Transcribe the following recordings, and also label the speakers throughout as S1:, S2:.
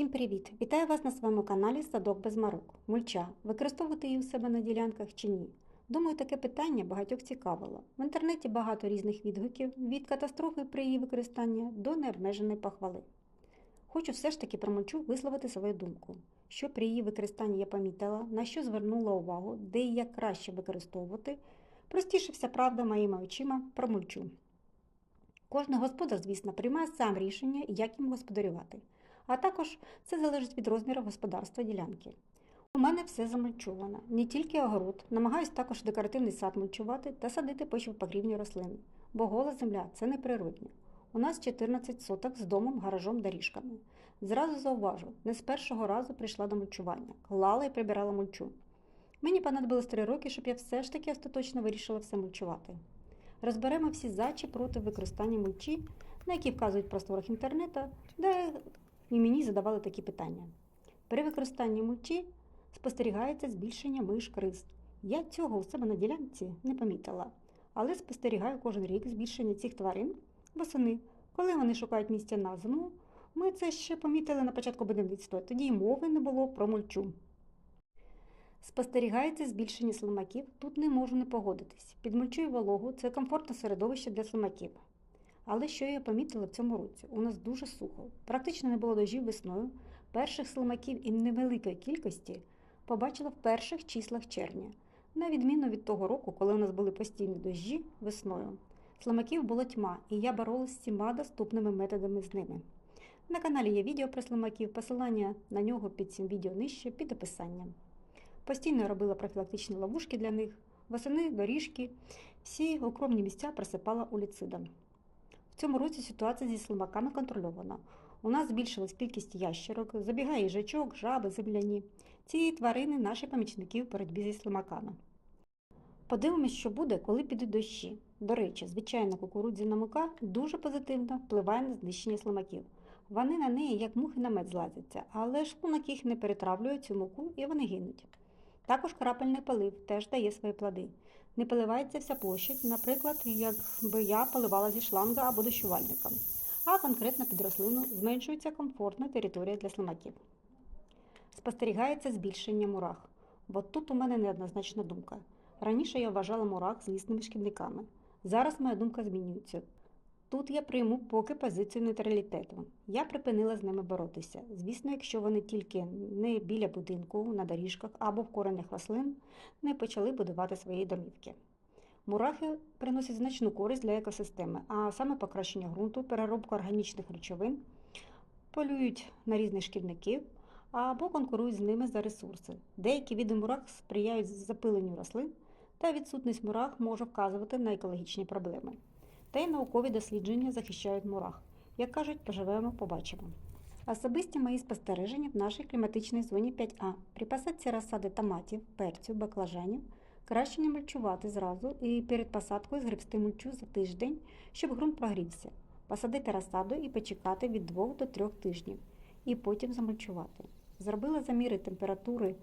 S1: Всім привіт! Вітаю вас на своєму каналі Садок без марок. Мульча. Використовувати її у себе на ділянках чи ні? Думаю, таке питання багатьох цікавило. В інтернеті багато різних відгуків від катастрофи при її використанні до необмеженої похвали. Хочу все ж таки про мульчу висловити свою думку, що при її використанні я помітила, на що звернула увагу, де і як краще використовувати. Простіше вся правда моїми очима про мульчу. Кожен господар, звісно, приймає сам рішення, як їм господарювати. А також це залежить від розміру господарства ділянки. У мене все замульчовано, не тільки огород, намагаюсь також декоративний сад мульчувати та садити почвопокрівні рослини, бо гола земля це не природня. У нас 14 соток з домом, гаражом, доріжками. Зразу зауважу, не з першого разу прийшла до мульчування, клала і прибирала мульчу. Мені понадобилось три роки, щоб я все ж таки остаточно вирішила все мульчувати. Розберемо всі за чи проти використання мульчі, на які вказують просторах інтернету, де і мені задавали такі питання. При використанні мульчі спостерігається збільшення миш криз. Я цього у себе на ділянці не помітила, але спостерігаю кожен рік збільшення цих тварин восени. Коли вони шукають місця на зиму, ми це ще помітили на початку будівництва, тоді й мови не було про мульчу. Спостерігається збільшення слимаків, тут не можу не погодитись. Під мульчою вологу це комфортне середовище для слимаків. Але що я помітила в цьому році? У нас дуже сухо. Практично не було дождів весною. Перших слимаків і невеликої кількості побачила в перших числах червня, на відміну від того року, коли у нас були постійні дощі весною. Слимаків було тьма, і я боролась з всіма доступними методами з ними. На каналі є відео про слимаків, посилання на нього під цим відео нижче під описанням. Постійно робила профілактичні ловушки для них, восени, доріжки, всі укромні місця присипала уліцидом. В цьому році ситуація зі слимаками контрольована. У нас збільшилась кількість ящерок, забігає їжачок, жаби, земляні. Ці тварини наші помічники в боротьбі зі слимаками. Подивимось, що буде, коли підуть дощі. До речі, звичайна кукурудзяна мука дуже позитивно впливає на знищення слимаків. Вони на неї, як мухи на мед злазяться, але шлунок їх не перетравлює цю муку і вони гинуть. Також крапельний полив теж дає свої плоди. Не поливається вся площадь, наприклад, якби я поливала зі шланга або дощувальника, а конкретно під рослину зменшується комфортна територія для слимаків. Спостерігається збільшення мурах, бо тут у мене неоднозначна думка. Раніше я вважала мурах злісними шкідниками. Зараз моя думка змінюється. Тут я прийму поки позицію нейтралітету. Я припинила з ними боротися. Звісно, якщо вони тільки не біля будинку, на доріжках або в коренях рослин не почали будувати свої домівки. Мурахи приносять значну користь для екосистеми, а саме покращення ґрунту, переробку органічних речовин, полюють на різних шкідників або конкурують з ними за ресурси. Деякі види мурах сприяють запиленню рослин, та відсутність мурах може вказувати на екологічні проблеми. Та й наукові дослідження захищають мурах. Як кажуть, поживемо, побачимо. Особисті мої спостереження в нашій кліматичній зоні 5А. При посадці розсади томатів, перцю, баклажанів краще не мульчувати зразу і перед посадкою згребсти мульчу за тиждень, щоб ґрунт прогрівся. Посадити розсаду і почекати від 2 до 3 тижнів, і потім замульчувати. Зробила заміри температури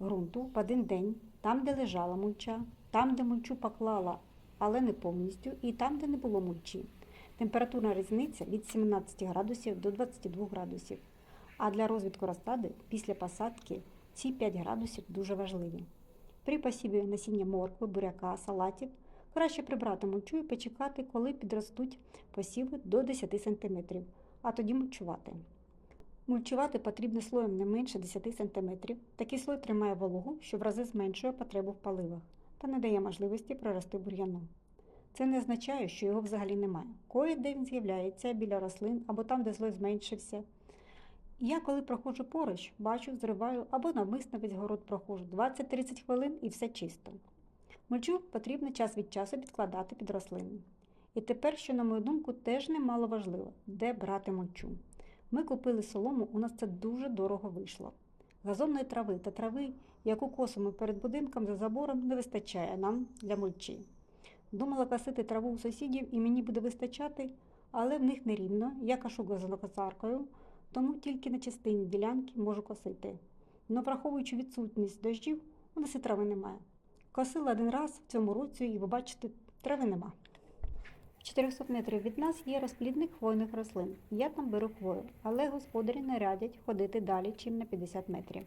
S1: ґрунту в один день, там, де лежала мульча, там, де мульчу поклала але не повністю, і там, де не було мульчі. Температурна різниця від 17 градусів до 22 градусів. А для розвитку розсади після посадки ці 5 градусів дуже важливі. При посіві насіння моркви, буряка, салатів краще прибрати мульчу і почекати, коли підростуть посіви до 10 см, а тоді мульчувати. Мульчувати потрібно слоєм не менше 10 см. Такий слой тримає вологу, що в рази зменшує потребу в паливах та не дає можливості прорости бур'яну. Це не означає, що його взагалі немає. Кое-де він з'являється біля рослин або там, де злой зменшився. Я, коли проходжу поруч, бачу, зриваю або навмисно весь город проходжу 20-30 хвилин і все чисто. Мульчу потрібно час від часу підкладати під рослини. І тепер, що, на мою думку, теж немало важливо, де брати мульчу. Ми купили солому, у нас це дуже дорого вийшло. Газонної трави та трави, яку косимо перед будинком за забором, не вистачає нам для мульчі. Думала косити траву у сусідів і мені буде вистачати, але в них нерівно, я кашу газонокосаркою, тому тільки на частині ділянки можу косити. Но враховуючи відсутність дощів, у нас і трави немає. Косила один раз в цьому році і ви бачите, трави нема. 400 метрів від нас є розплідник хвойних рослин. Я там беру хвою, але господарі не радять ходити далі, чим на 50 метрів.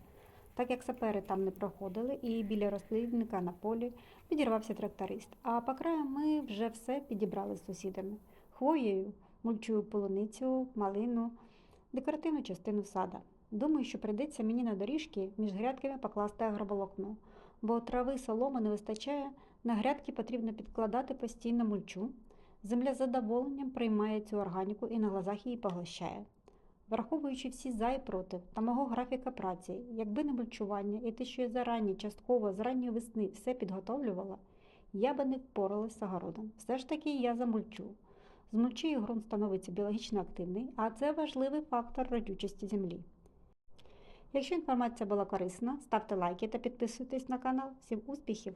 S1: Так як сапери там не проходили, і біля розплідника на полі підірвався тракторист. А по краю ми вже все підібрали з сусідами. Хвоєю мульчую полуницю, малину, декоративну частину сада. Думаю, що прийдеться мені на доріжки між грядками покласти агроволокно, бо трави соломи не вистачає, на грядки потрібно підкладати постійно мульчу. Земля з задоволенням приймає цю органіку і на глазах її поглощає. Враховуючи всі за і проти та мого графіка праці, якби не мульчування і те, що я зарані, частково з ранньої весни все підготовлювала, я би не впоралась з огородом. Все ж таки я замульчу. З мульчею ґрунт становиться біологічно активний, а це важливий фактор родючості землі. Якщо інформація була корисна, ставте лайки та підписуйтесь на канал. Всім успіхів!